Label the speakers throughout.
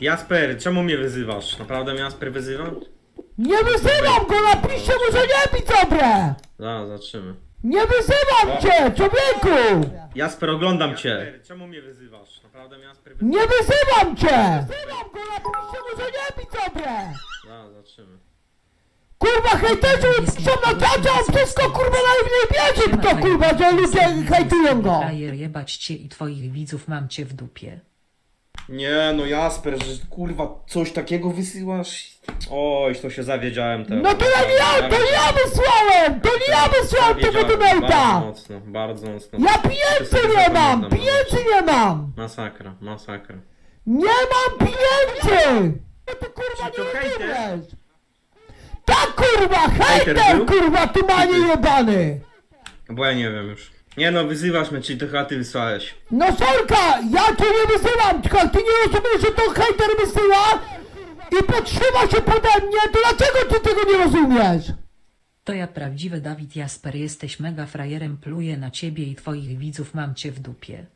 Speaker 1: Jasper, czemu mnie wyzywasz? Naprawdę mnie Jasper wyzywa?
Speaker 2: Nie wyzywam go, napiszcie mu, że nie mi dobre!
Speaker 1: Zaraz, zobaczymy.
Speaker 2: Nie wyzywam cię, człowieku!
Speaker 1: Jasper, oglądam cię. Czemu mnie wyzywasz? Naprawdę mnie Jasper wyzywa?
Speaker 2: Nie wyzywam cię! Wyzywam go, napiszcie mu, że nie mi dobre!
Speaker 1: Zaraz, zobaczymy.
Speaker 2: Kurwa, hejterzy są na czacie, on wszystko kurwa na nie bierze kto kurwa, że ludzie hejtują go!
Speaker 3: Frajer jebać cię i twoich widzów mam cię w dupie.
Speaker 1: Nie no Jasper, że kurwa coś takiego wysyłasz? Oj, to się zawiedziałem teraz.
Speaker 2: No to ja nie ja, to nie ja wysłałem! To nie ja wysłałem tego
Speaker 1: Zawiedziałem Bardzo mocno, bardzo mocno.
Speaker 2: Ja pieniędzy nie mam! Pieniędzy nie mam!
Speaker 1: Masakra, masakra.
Speaker 2: Nie mam pieniędzy! No to kurwa
Speaker 1: Czy to
Speaker 2: nie
Speaker 1: hejter?
Speaker 2: rozumiesz! Tak kurwa,
Speaker 1: Hejter
Speaker 2: hejter
Speaker 1: był?
Speaker 2: kurwa, tu manie jebany!
Speaker 1: Bo ja nie wiem już. Nie no, wyzywasz mnie, czyli to chyba ty wysłałeś.
Speaker 2: No Solka, ja cię nie wysyłam, tylko ty nie rozumiesz, że to hejter wysyła i podtrzyma się pode mnie, to dlaczego ty tego nie rozumiesz?
Speaker 3: To ja prawdziwy Dawid Jasper jesteś mega frajerem pluję na ciebie i twoich widzów mam cię w dupie.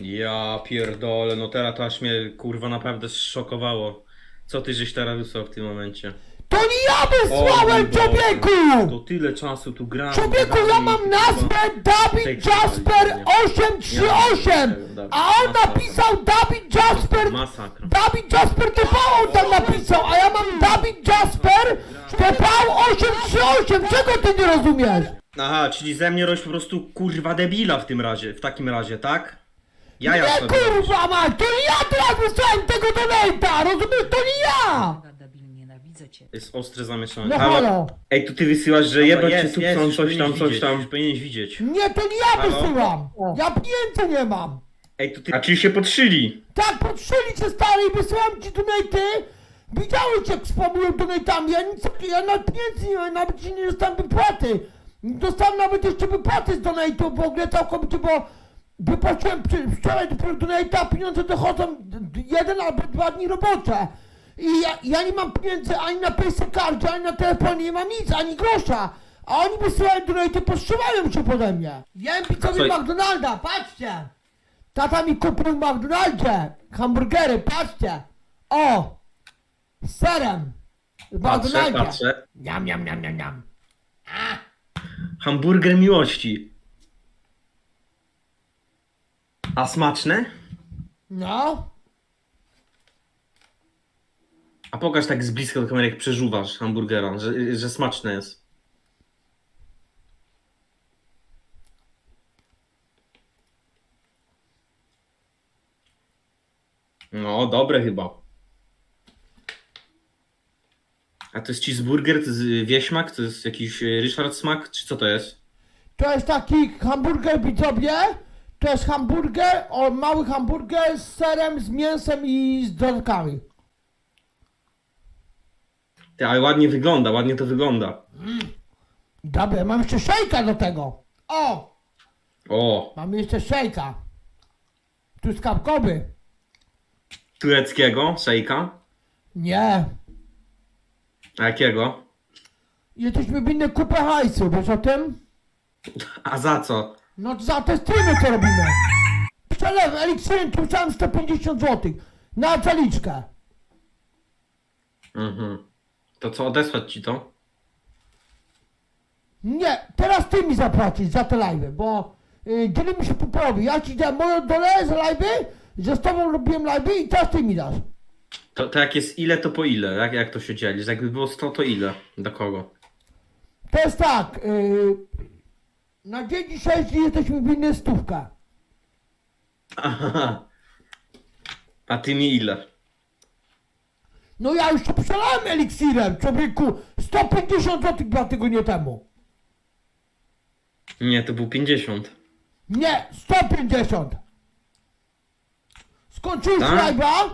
Speaker 1: Ja pierdolę, no teraz to aż mnie kurwa naprawdę zszokowało. Co ty żeś teraz wysłał w tym momencie?
Speaker 2: To nie ja wysłałem, człowieku!
Speaker 1: To tyle czasu tu gram.
Speaker 2: Człowieku, ja mam nazwę Dawid
Speaker 1: Tekst
Speaker 2: Jasper
Speaker 1: nie.
Speaker 2: 838,
Speaker 1: Nie,
Speaker 2: a on napisał Dawid Jasper
Speaker 1: Masakra.
Speaker 2: Dawid Jasper TV on tam napisał, a ja mam Dawid Jasper TV 838, czego ty nie rozumiesz?
Speaker 1: Aha, czyli ze mnie roś po prostu kurwa debila w tym razie, w takim razie, tak? Ja ja
Speaker 2: Nie
Speaker 1: sobie
Speaker 2: kurwa mać, to nie ja teraz wysłałem tego donata, rozumiesz, to nie ja!
Speaker 3: Nienawidzę cię.
Speaker 1: Jest ostre zamieszanie.
Speaker 2: No
Speaker 1: Halo?
Speaker 2: halo.
Speaker 1: Ej, tu ty wysyłasz, że jebać jest, cię tu jest, już coś tam, powinieneś coś widzieć, tam. Już powinieneś widzieć.
Speaker 2: Nie, to nie ja
Speaker 1: Halo?
Speaker 2: wysyłam, ja pieniędzy nie mam.
Speaker 1: Ej, tu ty... A czyli się podszyli.
Speaker 2: Tak, podszyli cię stary i wysyłam ci donaty. Widziałeś jak wspomniałem donatami, ja nic, ja nawet pieniędzy nie mam, nawet ci nie dostałem wypłaty. Dostałem nawet jeszcze wypłaty z donatów w ogóle całkowicie, bo wypłaciłem przy- wczoraj dopiero donata, a pieniądze dochodzą d- jeden albo dwa dni robocze. I ja, ja nie mam pieniędzy ani na Paysacardzie, ani na telefonie, nie mam nic, ani grosza. A oni wysyłają donaty, podszywają się pode mnie. Jem pizzowy
Speaker 1: Co-
Speaker 2: McDonalda, patrzcie. Tata mi kupił w McDonaldzie hamburgery, patrzcie. O! Z serem. W
Speaker 1: Patrzę,
Speaker 2: McDonaldzie.
Speaker 1: patrzę.
Speaker 2: Niam, niam, niam, niam, niam.
Speaker 1: Hamburger miłości. A smaczne?
Speaker 2: No.
Speaker 1: A pokaż tak z bliska do kamery, jak przeżuwasz hamburgera, że, że smaczne jest. No, dobre chyba. A to jest cheeseburger, to jest wieśmak, to jest jakiś y, Richard Smak, czy co to jest?
Speaker 2: To jest taki hamburger widzowie. To jest hamburger, o mały hamburger z serem, z mięsem i z dodatkami.
Speaker 1: Ty, ale ładnie wygląda, ładnie to wygląda.
Speaker 2: Dobra, mam jeszcze szejka do tego. O!
Speaker 1: O,
Speaker 2: Mam jeszcze szejka. Truskawkowy.
Speaker 1: tureckiego, szejka.
Speaker 2: Nie.
Speaker 1: A jakiego?
Speaker 2: Jesteśmy winni kupę hajsu, wiesz o tym?
Speaker 1: A za co?
Speaker 2: No to za te streamy co robimy. Przelew eliksirem tu chciałem 150 zł. Na zaliczkę.
Speaker 1: Mhm. To co, odesłać ci to?
Speaker 2: Nie, teraz ty mi zapłacisz za te live'y, bo y, dzielimy się po połowie. Ja ci dam moją dolę za live'y, że z tobą robiłem live'y i teraz ty mi dasz.
Speaker 1: To, to jak jest ile, to po ile? Jak, jak to się dzieli? Że Jakby było 100, to ile? Do kogo?
Speaker 2: To jest tak, y, na dzień dzisiejszy jesteśmy winni stówkę.
Speaker 1: Aha. A ty mi ile?
Speaker 2: No ja już to przelałem eliksirem, człowieku. 150 zł dwa tygodnie temu.
Speaker 1: Nie, to był 50.
Speaker 2: Nie, 150. Skończyłeś
Speaker 1: Tak?
Speaker 2: live'a,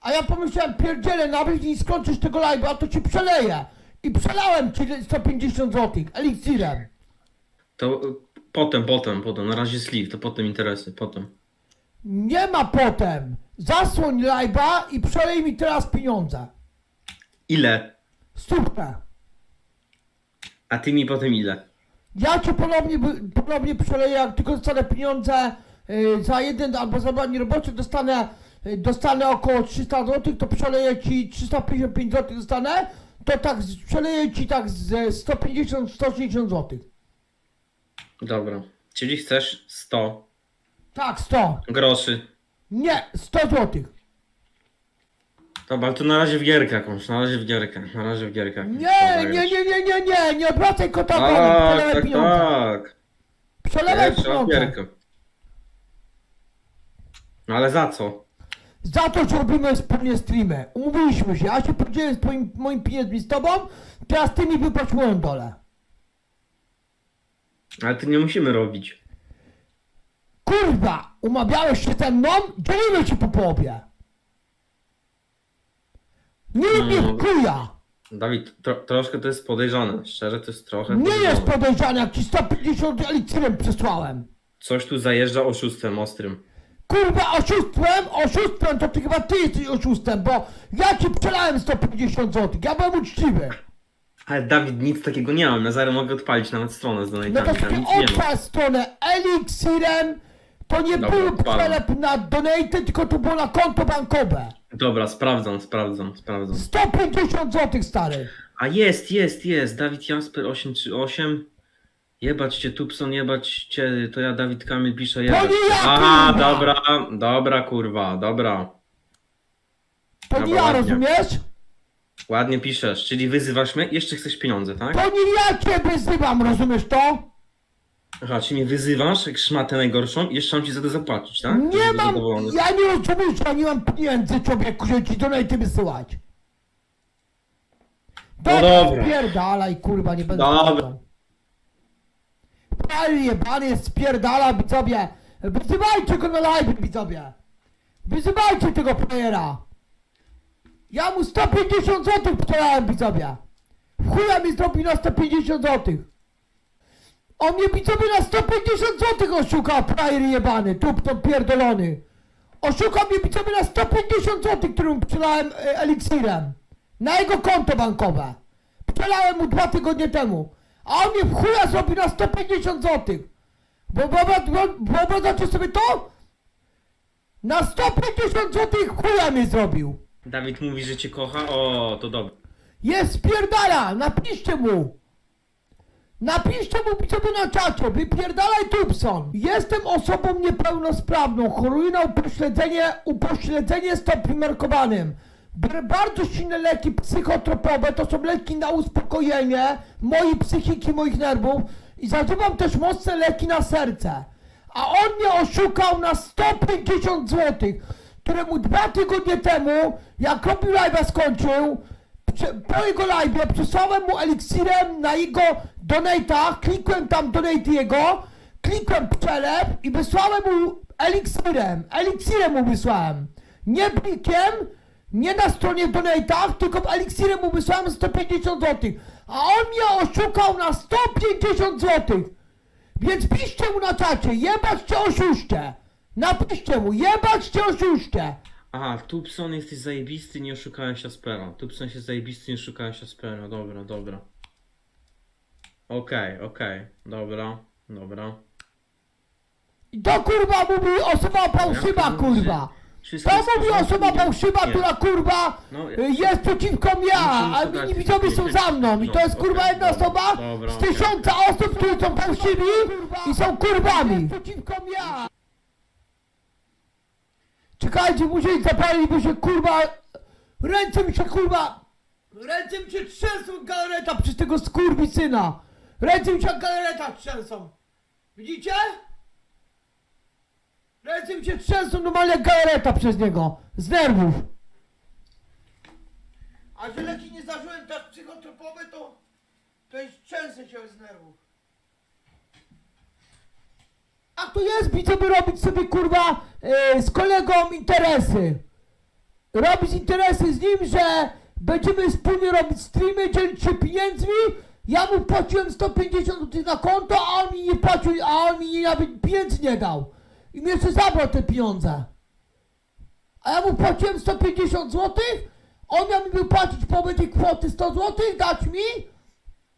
Speaker 2: a ja pomyślałem, pierdzielę, nawet nie skończysz tego live'a, to ci przeleję. I przelałem ci 150 zł, eliksirem.
Speaker 1: To y, potem, potem, potem. Na razie sleeve, to potem interesy, potem.
Speaker 2: Nie ma potem. Zasłoń live'a i przelej mi teraz pieniądze.
Speaker 1: Ile?
Speaker 2: Stówkę.
Speaker 1: A ty mi potem ile?
Speaker 2: Ja cię ponownie, ponownie przeleję, jak tylko dostanę pieniądze y, za jeden albo za dwa dni robocze, dostanę y, dostanę około 300 zł, to przeleję ci 355 zł dostanę, to tak z- przeleję ci tak ze 150-160 zł.
Speaker 1: Dobra. Czyli chcesz 100
Speaker 2: Tak, 100.
Speaker 1: groszy.
Speaker 2: Nie, 100 zł.
Speaker 1: Dobra, ale to na razie w gierkę jakąś, na razie w gierkę, na razie w gierkę.
Speaker 2: Nie, nie, nie, nie, nie, nie, nie odwracaj kota ogonem,
Speaker 1: Tak,
Speaker 2: przelewaj
Speaker 1: tak,
Speaker 2: pieniądze.
Speaker 1: tak.
Speaker 2: Przelewaj
Speaker 1: Pierwsza
Speaker 2: pieniądze.
Speaker 1: gierkę. No ale za co?
Speaker 2: Za to, że robimy wspólnie streamy. Umówiliśmy się, ja się podzielę z twoim, moim pieniędzmi z tobą, teraz ty mi wypłać moją dolę.
Speaker 1: Ale ty nie musimy robić.
Speaker 2: Kurwa, umawiałeś się ze mną, dzielimy ci po połowie. Nie
Speaker 1: No.
Speaker 2: w kuja.
Speaker 1: Dawid, tro, troszkę to jest podejrzane. Szczerze, to jest trochę
Speaker 2: Nie jest
Speaker 1: podejrzane.
Speaker 2: podejrzane, jak ci 150 eliksirem przesłałem.
Speaker 1: Coś tu zajeżdża oszustwem ostrym.
Speaker 2: Kurwa, oszustwem, oszustwem, to ty chyba ty jesteś oszustem, bo ja ci przelałem 150 zł, ja byłem uczciwy.
Speaker 1: Ale Dawid, nic takiego nie mam. Ja zaraz mogę odpalić nawet stronę z
Speaker 2: No
Speaker 1: donatami.
Speaker 2: to
Speaker 1: tam
Speaker 2: sobie
Speaker 1: nic nie ma.
Speaker 2: odpal stronę eliksirem, to nie
Speaker 1: Dobra,
Speaker 2: był
Speaker 1: odpalam.
Speaker 2: przelep na donate, tylko to było na konto bankowe.
Speaker 1: Dobra, sprawdzam, sprawdzam, sprawdzam.
Speaker 2: 150 zł, stary.
Speaker 1: A jest, jest, jest. Dawid Jasper 838. Jebać cię Tupson, jebać cię, to ja Dawid Kamil piszę jebać.
Speaker 2: nie ja,
Speaker 1: Aha,
Speaker 2: kurwa!
Speaker 1: dobra, dobra kurwa, dobra.
Speaker 2: To
Speaker 1: Dobra,
Speaker 2: nie ja,
Speaker 1: ładnie.
Speaker 2: rozumiesz?
Speaker 1: Ładnie piszesz, czyli wyzywasz mnie? Jeszcze chcesz pieniądze, tak?
Speaker 2: To nie ja cię wyzywam, rozumiesz to?
Speaker 1: Aha, czyli mnie wyzywasz jak szmatę najgorszą i jeszcze mam ci za to zapłacić, tak?
Speaker 2: Nie mam,
Speaker 1: zadowolony.
Speaker 2: ja nie rozumiem, że ja nie mam pieniędzy, człowieku, żeby ci donate wysyłać.
Speaker 1: No dobra.
Speaker 2: Spierdalaj, kurwa, nie będę
Speaker 1: Dobra.
Speaker 2: słuchał. Pal jebany spierdala, widzowie. Wyzywajcie go na live, widzowie. Wyzywajcie tego playera. Ja mu 150 zł przelałem, widzowie. W Chuja mi zrobił na 150 zł. On mnie widzowie na 150 zł oszukał, frajer jebany, tupton pierdolony. Oszukał mnie widzowie na 150 zł, którym przelałem e, eliksirem. Na jego konto bankowe. Przelałem mu dwa tygodnie temu. A on mnie w chuja zrobił na 150 zł. Bo wyobraźcie sobie to? Na 150 zł chuja mnie zrobił.
Speaker 1: Dawid mówi, że cię kocha? O, to dobrze.
Speaker 2: Jest spierdala, napiszcie mu. Napiszcie mu widzowie na czacie, wypierdalaj Tubson. Jestem osobą niepełnosprawną, choruję na upośledzenie, upośledzenie stopniu markowanym. Biorę bardzo silne leki psychotropowe, to są leki na uspokojenie mojej psychiki, moich nerwów i zażywam też mocne leki na serce. A on mnie oszukał na 150 zł, któremu dwa tygodnie temu, jak robił live'a skończył, po jego live przesłałem mu eliksirem na jego donatach, klikłem tam donate jego, klikłem przelew i wysłałem mu eliksirem, eliksirem mu wysłałem. Nie plikiem, nie na stronie w donatach, tylko eliksirem mu wysłałem 150 zł. A on mnie oszukał na 150 zł. Więc piszcie mu na czacie, jebać cię oszuście. Napiszcie mu, jebać cię oszuście.
Speaker 1: Aha, Tupson jesteś zajebisty, nie oszukałem się Aspera. Tupson się zajebisty, nie oszukałem się Aspera. Dobra, dobra. Okej, okej, dobra, dobra.
Speaker 2: I to kurwa mówi osoba fałszywa,
Speaker 1: to
Speaker 2: kurwa.
Speaker 1: Wszystko
Speaker 2: To
Speaker 1: jest w
Speaker 2: mówi
Speaker 1: porządku,
Speaker 2: osoba
Speaker 1: nie-
Speaker 2: fałszywa,
Speaker 1: nie.
Speaker 2: która kurwa
Speaker 1: No,
Speaker 2: y, jest przeciwko mnie,
Speaker 1: Musimy
Speaker 2: a
Speaker 1: szukać-
Speaker 2: inni widzowie są za mną. I to jest
Speaker 1: No,
Speaker 2: kurwa
Speaker 1: okej,
Speaker 2: jedna
Speaker 1: dobra,
Speaker 2: osoba
Speaker 1: dobra,
Speaker 2: z
Speaker 1: okej,
Speaker 2: tysiąca osób, którzy są fałszywi i są kurwami. Przeciwko mnie. Czekajcie, muszę ich zapalić, bo się kurwa... Ręce mi się kurwa... Ręce mi się trzęsą galareta przez tego skurwisyna. Ręce mi się jak galareta trzęsą. Widzicie? Ręce mi się trzęsą normalnie jak galareta przez niego. Z nerwów. A że leki nie zażyłem też psychotropowe, to... To jest trzęsę się z nerwów. A to jest, widzowie, robić sobie kurwa e, z kolegą interesy. Robić interesy z nim, że będziemy wspólnie robić streamy, dzielić się pieniędzmi. Ja mu płaciłem 150 zł na konto, a on mi nie płacił, a on mi nawet pieniędzy nie dał. I mi jeszcze zabrał te pieniądze. A ja mu płaciłem 150 zł, on miał mi wypłacić połowę tej kwoty 100 zł, dać mi,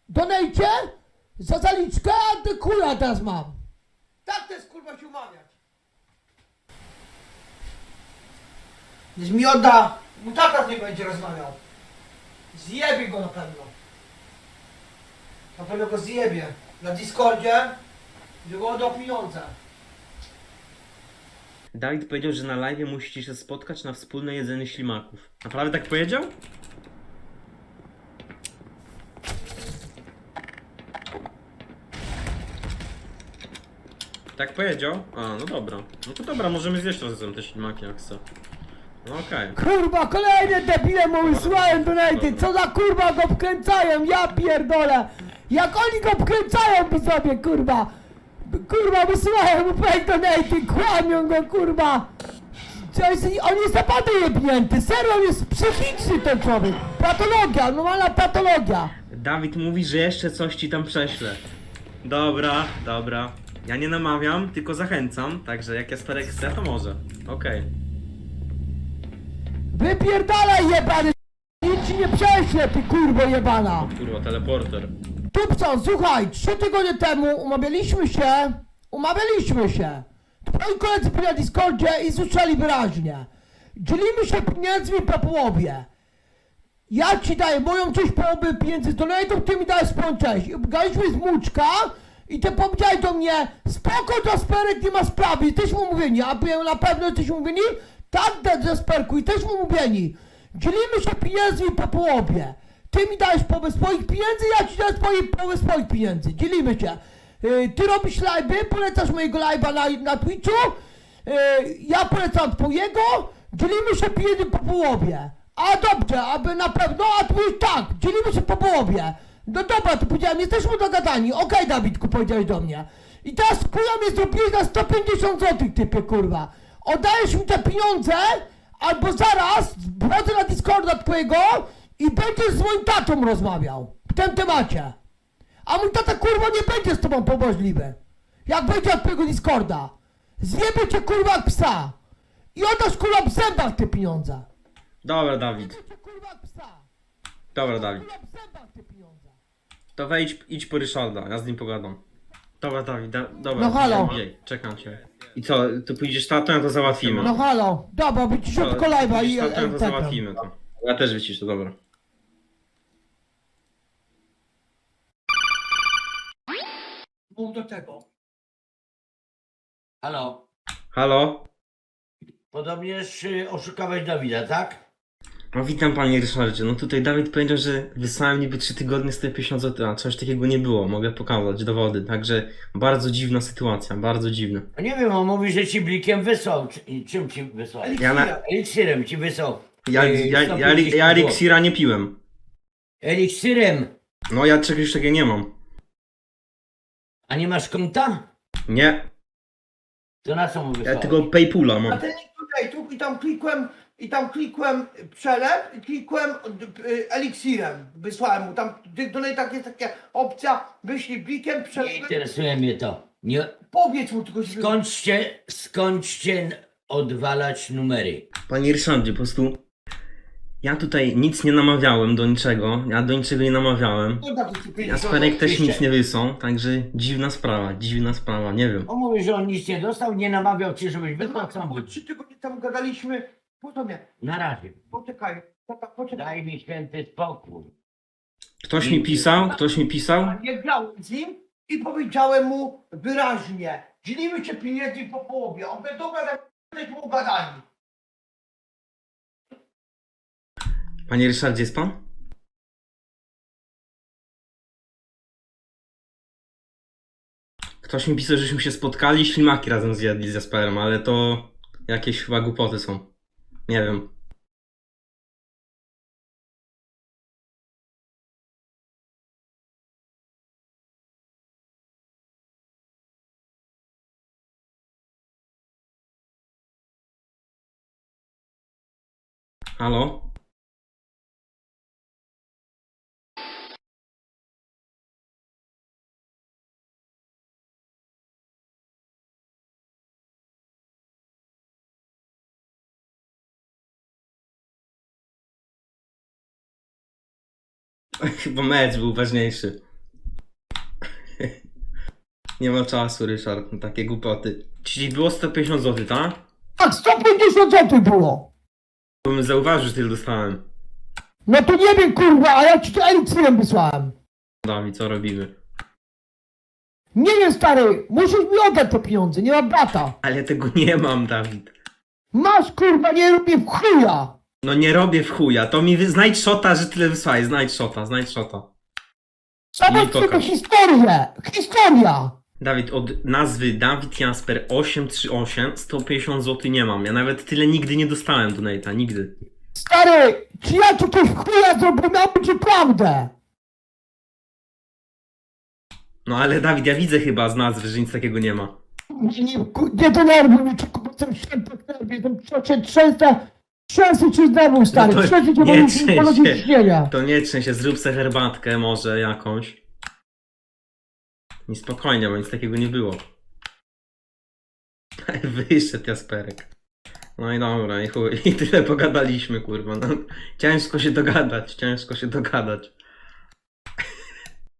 Speaker 2: donajcie, za zaliczkę, a ty kurwa teraz mam. Tak to jest kurwa się umawiać. Gdzieś mi odda, mu tata nie będzie rozmawiał. Zjebie go na pewno. Na pewno go zjebie. Na Discordzie, gdzie go oddał pieniądze.
Speaker 1: Dawid powiedział, że na live musicie się spotkać na wspólne jedzenie ślimaków. Naprawdę tak powiedział? Tak powiedział? A, no dobra. No to dobra, możemy zjeść razem te ślimaki jak chce. No okej.
Speaker 2: Kurwa, kolejne debile mu wysyłają donaty, co za kurwa go wkręcają, ja pierdolę. Jak oni go wkręcają by sobie, kurwa. Kurwa, wysyłają mu fake donaty, kłamią go, kurwa. Jest, on jest naprawdę jebnięty, serio, on jest psychiczny ten człowiek. Patologia, normalna patologia.
Speaker 1: Dawid mówi, że jeszcze coś ci tam prześlę. Dobra, dobra. Ja nie namawiam, tylko zachęcam, także jak Jasperek chce, to może. Okej.
Speaker 2: Wypierdalaj jebany, nic ci nie prześlę, ty kurwo jebana.
Speaker 1: Kurwa, teleporter.
Speaker 2: Tupson, słuchaj, trzy tygodnie temu umawialiśmy się, umawialiśmy się. Twoi koledzy byli na Discordzie i słyszeli wyraźnie. Dzielimy się pieniędzmi po połowie. Ja ci daję moją część połowy pieniędzy z donate'ów, ty mi dajesz swoją część. I z Muczka i ty powiedziałeś do mnie, spoko Jasperek, nie ma sprawy, jesteśmy umówieni. A byłem na pewno jesteśmy umówieni? Tak, Jasperku, jesteśmy umówieni. Dzielimy się pieniędzmi po połowie. Ty mi dajesz połowę swoich pieniędzy, ja ci daję połowę swoich pieniędzy. Dzielimy się. Yy, ty robisz live'y, polecasz mojego live'a na, na Twitchu, yy, ja polecam twojego, dzielimy się pieniędzy po połowie. A dobrze, aby na pewno, a ty mówisz tak, dzielimy się po połowie. No dobra, to powiedziałem, jesteśmy dogadani. Okej, Dawidku, powiedziałeś do mnie. I teraz kurwa mnie zrobiłeś na 150 zł, typie kurwa. Oddajesz mi te pieniądze, albo zaraz wchodzę na Discorda twojego i będziesz z moim tatą rozmawiał w tym temacie. A mój tata kurwa nie będzie z tobą pobożliwy. Jak będzie od twojego Discorda. Zjebie cię kurwa jak psa. I oddasz kurwa w zębach te pieniądze.
Speaker 1: Dobra, Dawid.
Speaker 2: Zjebie cię kurwa jak psa.
Speaker 1: Dobra, Dawid.
Speaker 2: Kurwa w zębach te pieniądze.
Speaker 1: To wejdź, idź po Ryszarda, ja z nim pogadam. Dobra, Dawid, da, dobra.
Speaker 2: No halo.
Speaker 1: Jej, czekam cię. I co, tu pójdziesz tatą, ja to załatwimy.
Speaker 2: No halo, dobra, wyciszę
Speaker 1: To-
Speaker 2: tylko live'a i
Speaker 1: pójdziesz tatą, ja to
Speaker 2: e,
Speaker 1: załatwimy to. Ja też wyciszę, dobra.
Speaker 2: Mów do tego.
Speaker 4: Halo,
Speaker 1: Halo?
Speaker 4: podobnież y, oszukałeś Dawida, tak?
Speaker 1: No witam panie Ryszardzie, no tutaj Dawid powiedział, że wysłałem niby 3 tygodnie 150 zł, a coś takiego nie było, mogę pokazać dowody, także bardzo dziwna sytuacja, bardzo dziwna.
Speaker 4: No nie wiem, on mówi, że ci blikiem wysłał. Czy, i czym ci wysłał?
Speaker 1: Ja na-
Speaker 4: Eliksirem ci wysłał.
Speaker 1: Ja,
Speaker 4: y,
Speaker 1: ja, ja,
Speaker 4: 150
Speaker 1: ja
Speaker 4: zł.
Speaker 1: eliksira nie piłem.
Speaker 4: Eliksirem!
Speaker 1: No ja czegoś takiego nie mam.
Speaker 4: A nie masz konta?
Speaker 1: Nie,
Speaker 4: To na co mu
Speaker 1: ja
Speaker 4: wysłałeś?
Speaker 1: tylko Paypula mam.
Speaker 2: ten link tutaj, tu i tam klikłem, i tam klikłem przelew, i klikłem y, eliksirem. Wysłałem mu tam, ty- tutaj tak jest taka opcja, wyślij blikiem,
Speaker 4: Nie
Speaker 2: przelew.
Speaker 4: interesuje mnie to. Nie...
Speaker 2: Powiedz mu tylko, żeby...
Speaker 4: Skończcie, skończcie odwalać numery.
Speaker 1: Panie Ryszardzie, po prostu ja tutaj nic nie namawiałem do niczego, ja do niczego nie namawiałem.
Speaker 2: No tak,
Speaker 1: Jasperek też nic nie wysłał, także dziwna sprawa, dziwna sprawa, nie wiem.
Speaker 4: On mówi, że on nic nie dostał, nie namawiał cię, żebyś wysłał sam.
Speaker 2: złotych. Trzy tygodnie temu gadaliśmy, po to mnie,
Speaker 4: Na razie.
Speaker 2: poczekaj, tata, poczekaj.
Speaker 4: Daj mi święty spokój.
Speaker 1: Ktoś mi pisał, ktoś mi pisał?
Speaker 2: Nie grałem z nim i powiedziałem mu wyraźnie, dzielimy się pieniędzy po połowie, on będzie dobra, jesteśmy ugadani.
Speaker 1: Panie Ryszardzie, jest pan? Ktoś mi pisał, żeśmy się spotkali, ślimaki razem zjedli z Jasperem, ale to jakieś chyba głupoty są. Nie wiem. Halo? Chyba mecz był ważniejszy. Nie ma czasu, Ryszard, na takie głupoty. Czyli było 150 zł, tak?
Speaker 2: Tak, 150 zł było.
Speaker 1: bym zauważył, że tyle dostałem.
Speaker 2: No to nie wiem kurwa, a ja ci to eliksirem wysłałem.
Speaker 1: Dawid, co robimy?
Speaker 2: Nie wiem stary, musisz mi oddać te pieniądze, nie mam brata.
Speaker 1: Ale ja tego nie mam, Dawid.
Speaker 2: Masz kurwa, nie robię w chuja.
Speaker 1: No nie robię w chuja, to mi wy... znajdź shota, że tyle wysłałeś, znajdź shota, znajdź shota.
Speaker 2: Zobacz tylko historię, historia.
Speaker 1: Dawid, od nazwy Dawid Jasper 838 150 zł nie mam. Ja nawet tyle nigdy nie dostałem donate'a, nigdy.
Speaker 2: Stary, czy ja ci coś w chuja zrobię, miałbym ci prawdę.
Speaker 1: No ale Dawid, ja widzę chyba z nazwy, że nic takiego nie ma.
Speaker 2: Nie, nie, denerwuj mnie, czy kurwa, jestem święty jestem trzęsę, trzęsę, trzęsę cię z nerwów, stary,
Speaker 1: No to
Speaker 2: trzęsę cię, bo
Speaker 1: nie
Speaker 2: śnienia.
Speaker 1: To nie trzęś się, zrób sobie herbatkę może jakąś. I spokojnie, bo nic takiego nie było. Wyszedł Jasperek. No i dobra, i chuj, i tyle pogadaliśmy, kurwa. No, ciężko się dogadać, ciężko się dogadać.